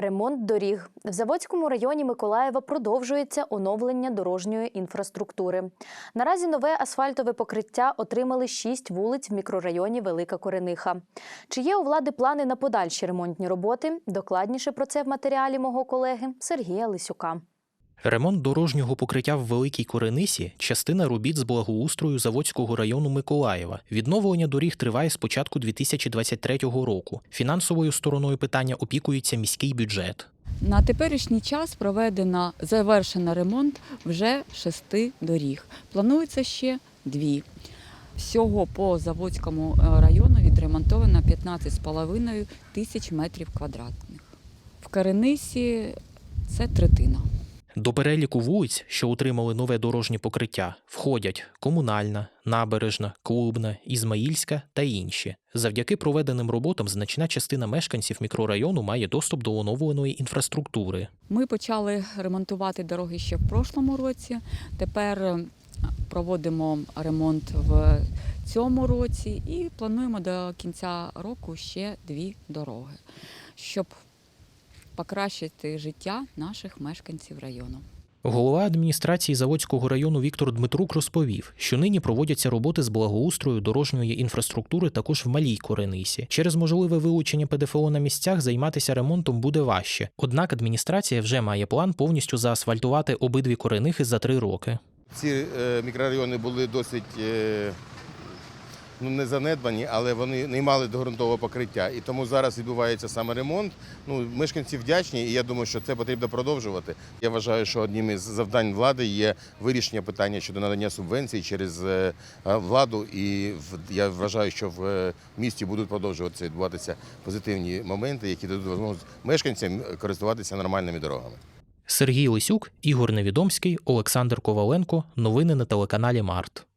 Ремонт доріг в Заводському районі Миколаєва продовжується оновлення дорожньої інфраструктури. Наразі нове асфальтове покриття отримали шість вулиць в мікрорайоні Велика Корениха. Чи є у влади плани на подальші ремонтні роботи? Докладніше про це в матеріалі мого колеги Сергія Лисюка. Ремонт дорожнього покриття в Великій Коренисі частина робіт з благоустрою Заводського району Миколаєва. Відновлення доріг триває з початку 2023 року. Фінансовою стороною питання опікується міський бюджет. На теперішній час проведено завершено ремонт вже шести доріг. Планується ще дві. Всього по Заводському е, району відремонтовано 15,5 тисяч метрів квадратних. В Каренисі це третина. До переліку вулиць, що отримали нове дорожнє покриття, входять Комунальна, Набережна, Клубна, Ізмаїльська та інші. Завдяки проведеним роботам значна частина мешканців мікрорайону має доступ до оновленої інфраструктури. Ми почали ремонтувати дороги ще в прошлому році. Тепер е, проводимо ремонт в цьому році і плануємо до кінця року ще дві дороги, щоб покращити життя наших мешканців району. Голова адміністрації Заводського району Віктор Дмитрук розповів, що нині проводяться роботи з благоустрою дорожньої інфраструктури також в малій Коренисі. Через можливе вилучення ПДФО на місцях займатися ремонтом буде важче. Однак адміністрація вже має план повністю заасфальтувати обидві коренихи за три роки. Ці е, мікрорайони були досить е, ну, не занедбані, але вони не мали ґрунтового покриття. І тому зараз відбувається саме ремонт. Ну, мешканці вдячні, і я думаю, що це потрібно продовжувати. Я вважаю, що одним із завдань влади є вирішення питання щодо надання субвенцій через е, владу. І я вважаю, що в е, місті будуть продовжуватися відбуватися позитивні моменти, які дадуть можливість мешканцям користуватися нормальними дорогами. Сергій Лисюк, Ігор Невідомський, Олександр Коваленко. Новини на телеканалі Март.